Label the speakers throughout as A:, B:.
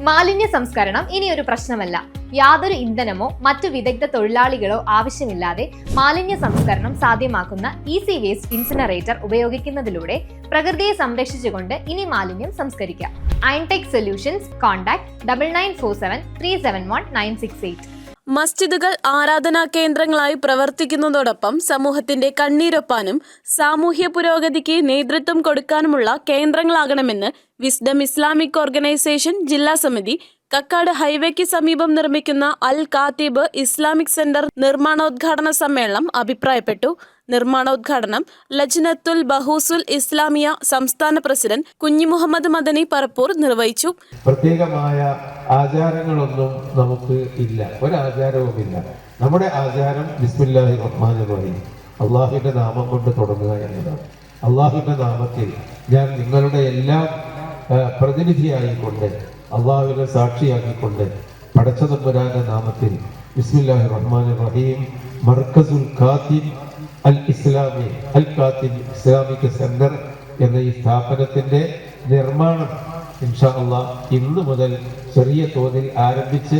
A: മാലിന്യ സംസ്കരണം ഇനിയൊരു പ്രശ്നമല്ല. യാതൊരു ഇന്ധനമോ മറ്റു വിദഗ്ധ തൊഴിലാളികളോ ആവശ്യമില്ലാതെ മാലിന്യ സംസ്കരണം സാധ്യമാക്കുന്ന ഈസി വേസ്റ്റ് ഇൻസിനറേറ്റർ ഉപയോഗിക്കുന്നതിലൂടെ പ്രകൃതിയെ സംരക്ഷിച്ചുകൊണ്ട് ഇനി മാലിന്യം സംസ്കരിക്കാം. Irontech solutions contact double nine four seven three seven one nine six eight
B: മസ്ജിദുകൾ ആരാധനാ കേന്ദ്രങ്ങളായി പ്രവർത്തിക്കുന്നതോടൊപ്പം സമൂഹത്തിന്റെ കണ്ണീരൊപ്പാനും സാമൂഹ്യ പുരോഗതിക്ക് നേതൃത്വം കൊടുക്കാനുമുള്ള കേന്ദ്രങ്ങളാകണമെന്ന് വിസ്ഡം ഇസ്ലാമിക് ഓർഗനൈസേഷൻ ജില്ലാ സമിതി കക്കാട് ഹൈവേക്ക് സമീപം നിർമ്മിക്കുന്ന അൽ കാത്തീബ് ഇസ്ലാമിക് സെന്റർ നിർമ്മാണോദ്ഘാടന സമ്മേളനം അഭിപ്രായപ്പെട്ടു. നിർമ്മാണോദ്ഘാടനം ലജ്നത്തുൽ ബഹൂസുൽ ഇസ്ലാമിയ സംസ്ഥാന പ്രസിഡന്റ് കുഞ്ഞു മുഹമ്മദ് മദനി പറപ്പൂർ നിർവഹിച്ചു.
C: പ്രത്യേകമായ ആചാരങ്ങളൊന്നും നമുക്ക് ഇല്ല. ഒരാചാരവുമില്ല നമ്മുടെ ആചാരം ബിസ്മില്ലാഹി റഹീം. നാമം കൊണ്ട് തുടങ്ങുക എന്നതാണ്. അള്ളാഹുവിന്റെ നാമത്തിൽ ഞാൻ നിങ്ങളുടെ എല്ലാം പ്രതിനിധിയായിക്കൊണ്ട് അള്ളാഹുവിനെ സാക്ഷിയാക്കിക്കൊണ്ട് പടച്ചതമ്പുരാന്റെ നാമത്തിൽ ബിസ്മില്ലാഹി റഹ്മാൻ റഹീം മർക്കസുൽ ഖാത്തിം അൽ ഇസ്ലാമി അൽ ഖാത്തിം ഇസ്ലാമിക് സെന്റർ എന്ന ഈ സ്ഥാപനത്തിന്റെ നിർമ്മാണം ഇൻഷാ അള്ളാ ഇന്ന് മുതൽ ചെറിയ തോതിൽ ആരംഭിച്ച്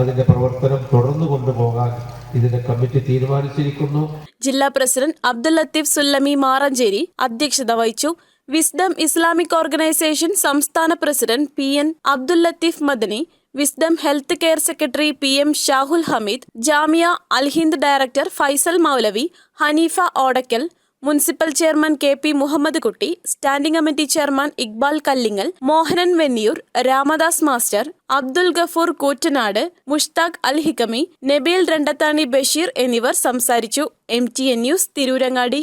C: അതിന്റെ പ്രവർത്തനം തുടർന്നു കൊണ്ടുപോകാൻ ഇതിന്റെ കമ്മിറ്റി തീരുമാനിച്ചിരിക്കുന്നു.
B: ജില്ലാ പ്രസിഡന്റ് അബ്ദുൽ ലത്തീഫ് സുല്ലമി മാറഞ്ചേരി അധ്യക്ഷത വഹിച്ചു. വിസ്ഡം ഇസ്ലാമിക് ഓർഗനൈസേഷൻ സംസ്ഥാന president P N Abdul Latheef Madani Wisdom health care secretary P M Shahul Hameed Jamia Alhind director Faisal Moulavi Haneefa Odakkal municipal chairman K P Muhammed Kutty standing committee chairman Iqbal Kallingal Mohanan Venniyur Ramadas master Abdul Gafoor Koottanad Mushthaq al Hikami Nabeel Randathani Basheer എന്നിവർ സംസാരിച്ചു. M T N news Tirurangadi.